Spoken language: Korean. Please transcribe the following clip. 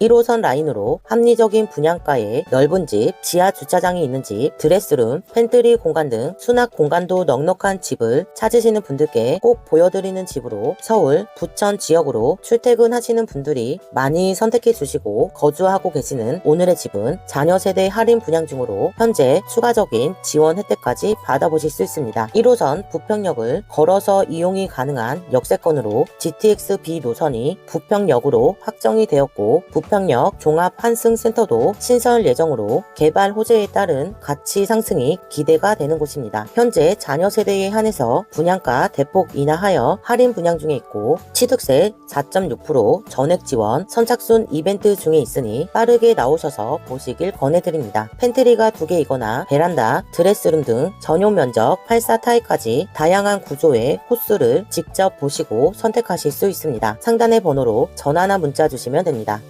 1호선 라인으로 합리적인 분양가의 넓은 집, 지하 주차장이 있는 집, 드레스룸, 팬트리 공간 등 수납 공간도 넉넉한 집을 찾으시는 분들께 꼭 보여드리는 집으로 서울, 부천 지역으로 출퇴근하시는 분들이 많이 선택해 주시고 거주하고 계시는 오늘의 집은 자녀 세대 할인 분양 중으로 현재 추가적인 지원 혜택까지 받아보실 수 있습니다. 1호선 부평역을 걸어서 이용이 가능한 역세권으로 GTX B 노선이 부평역으로 확정이 되었고 부평 역 종합 환승센터도 신설 예정으로 개발 호재에 따른 가치 상승이 기대가 되는 곳입니다. 현재 자녀 세대에 한해서 분양가 대폭 인하하여 할인 분양 중에 있고 취득세 4.6% 전액 지원 선착순 이벤트 중에 있으니 빠르게 나오셔서 보시길 권해드립니다. 팬트리가 두 개이거나 베란다, 드레스룸 등 전용 면적 84타입까지 다양한 구조의 호수를 직접 보시고 선택하실 수 있습니다. 상단의 번호로 전화나 문자 주시면 됩니다.